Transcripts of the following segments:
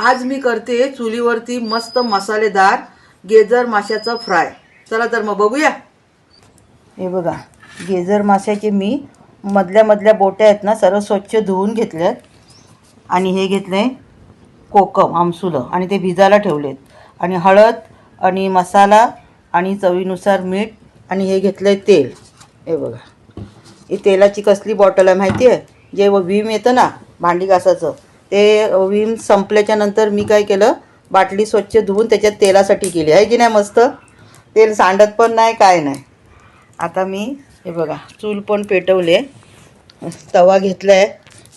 आज मी करते चुलीवरती मस्त मसालेदार गेजर माशाचं फ्राय. चला तर मग बघूया. हे बघा गेजर माशाचे मी मधल्या मधल्या बोट्या आहेत ना सर्व स्वच्छ धुवून घेतल्यात. आणि हे घेतले कोकम आमसुलं. आणि ते भिजायला ठेवलेत. आणि हळद आणि मसाला आणि चवीनुसार मीठ आणि हे घेतलं आहे तेल. हे बघा. ही तेलाची कसली बॉटल आहे माहिती आहे जे विम येतं ना भांडी घासाचं ते विम संपल्याच्या नंतर मी काय केलं? बाटली स्वच्छ धुवून त्याच्यात तेलासाठी केली. आहे की नाही मस्त? तेल सांडत पण नाही काय नाही. आता मी हे बघा चूल पण पेटवले तवा घेतला आहे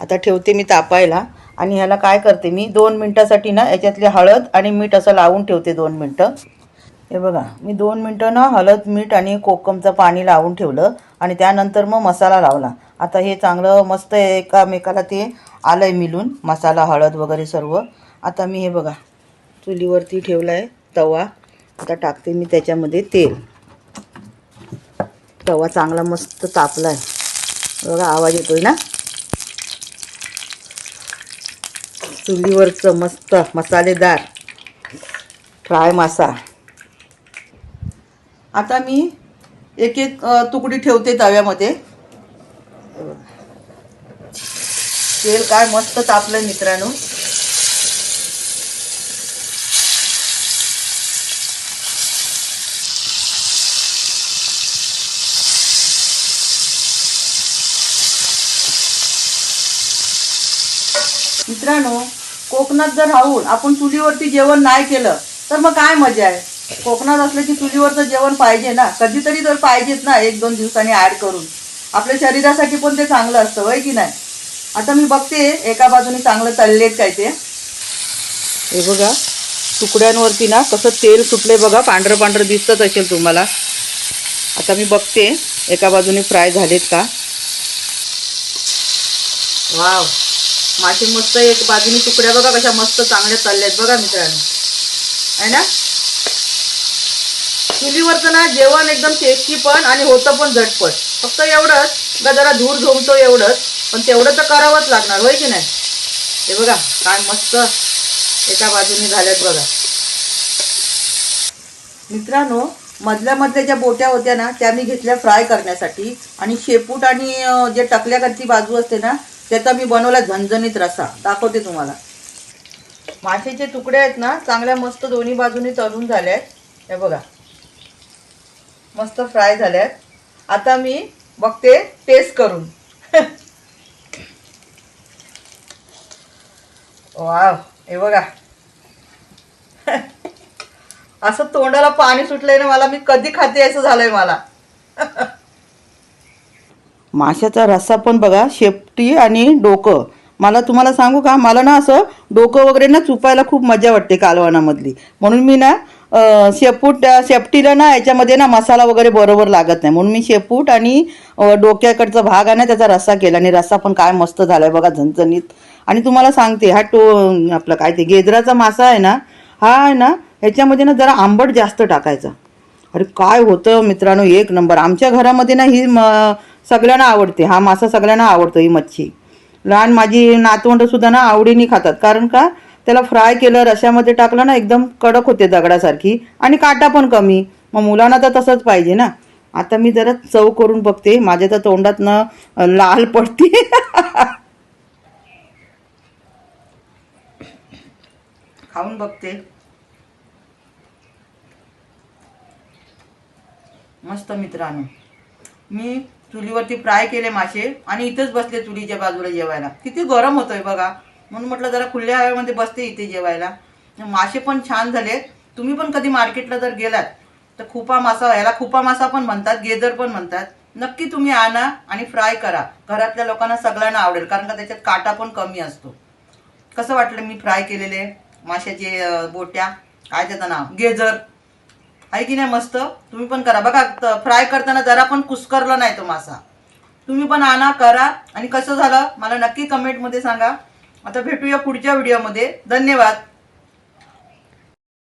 आता ठेवते मी तापायला. आणि ह्याला काय करते मी? दोन मिनटासाठी ना याच्यातली हळद आणि मीठ असं लावून ठेवते दोन मिनटं. हे बघा मी दोन मिनटं ना हळद मीठ आणि कोकमचं पाणी लावून ठेवलं. आणि त्यानंतर मग मसाला लावला. आता हे चांगलं मस्त एकामेकाला ते आलं आहे मिळून मसाला हळद वगैरे सर्व. आता मी हे बघा चुलीवरती ठेवला आहे तवा. आता टाकते मी त्याच्यामध्ये तेल. तवा चांगला मस्त तापला आहे बघा आवाज येतोय ना? चुलीवरचं मस्त मसालेदार फ्राय मासा. आता मी एक एक तुकडी ठेवते तव्यामध्ये हे बघा. तेल काय मस्त तापलंय मित्रांनो. मित्रांनो कोकणात जर राहून आपण चुलीवरती जेवण नाही केलं तर मग काय मजा आहे? कोकणात असलं की चुलीवरचं जेवण पाहिजे ना? कधीतरी तर पाहिजेच ना एक दोन दिवसांनी ऍड करून. आपल्या शरीरासाठी पण ते चांगलं असतं होय की नाही? आता मी बघते एका बाजूने चांगलं तळलेत काय ते. हे बघा तुकड्यांवरती ना कसं तेल सुटले बघा पांढरं पांढरं दिसतच असेल तुम्हाला. आता मी बघते एका बाजूने फ्राय झालेत का. वाव मासे मस्त एक बाजूने तुकड्या बघा कशा मस्त चांगल्या तळल्यात बघा मित्रांनो. आहे ना? चुलीवरचं ना जेवण एकदम टेस्टी पण आणि होतं पण झटपट. फक्त एवढंच का जरा धूर झोमतो एवढंच. पण तेवढं तर करावंच लागणार होय की नाही? हे बघा काय मस्त एका बाजूने झाल्यात बघा. मित्रांनो मधल्या मधल्या ज्या बोट्या होत्या ना त्या मी घेतल्या फ्राय करण्यासाठी. आणि शेपूट आणि जे टकल्याकडची बाजू असते ना त्याचा मी बनवला झणझणीत रसा दाखवते तुम्हाला. माशेचे तुकडे आहेत ना चांगल्या मस्त दोन्ही बाजूने तळून झाल्यात हे बघा. मस्त फ्राय झाल्यात आता मी बघते टेस्ट करून. वाव हे बघा. असं तोंडाला पाणी सुटलंय ना मला मी कधी खाते असं झालंय मला. माशाचा रस्सा पण बघा शेपटी आणि डोकं. मला तुम्हाला सांगू का मला ना असं डोकं वगैरे ना चुपायला खूप मजा वाटते कालवणामधली म्हणून मी ना शेपूट शेपटीला ना याच्यामध्ये ना मसाला वगैरे बरोबर लागत नाही. म्हणून मी शेपूट आणि डोक्याकडचा भाग आहे ना त्याचा रस्सा केला. आणि रस्सा पण काय मस्त झालाय बघा झणझणीत. आणि तुम्हाला सांगते हा टो आपलं काय ते गेजराचा मासा आहे ना हा आहे ना ह्याच्यामध्ये ना जरा आंबट जास्त टाकायचा. अरे काय होतं मित्रांनो एक नंबर. आमच्या घरामध्ये ना ही म- सगळ्यांना आवडते. हा मासा सगळ्यांना आवडतो ही मच्छी. लहान माझी नातवंडसुद्धा ना आवडीने खातात. कारण का त्याला फ्राय केलं रश्यामध्ये टाकलं ना एकदम कडक होते दगडासारखी. आणि काटा पण कमी. मग मुलांना तर तसंच पाहिजे ना. आता मी जरा चव करून बघते. माझ्या तर तोंडात न लाल पडते. खाऊन बघते. मस्त मित्रांनो. मी चुलीवरती फ्राय केले मासे आणि इथेच बसले चुलीच्या बाजूला जेवायला. किती गरम होतोय बघा. म्हणून म्हटलं जरा खुल्या हवेमध्ये बसते इथे जेवायला. मासे पण छान झाले. तुम्ही पण कधी मार्केटला जर गेलात तर खुपा मासा याला खुपा मासा पण म्हणतात गेजर पण म्हणतात. नक्की तुम्ही आणा आणि फ्राय करा. घरातल्या लोकांना सगळ्यांना आवडेल कारण का त्याच्यात काटा पण कमी असतो. कसं वाटलं मी फ्राय केलेले? माशाचे बोट्या. काय त्याचं नाव? गेजर. आहे की नाही मस्त? तुम्ही पण करा. बघा फ्राय करताना जरा पण कुस्करला नाही तो मासा. तुम्ही पण आणा करा. आणि कसं झालं? मला नक्की कमेंटमध्ये सांगा. आता भेटूया पुढच्या व्हिडिओमध्ये धन्यवाद.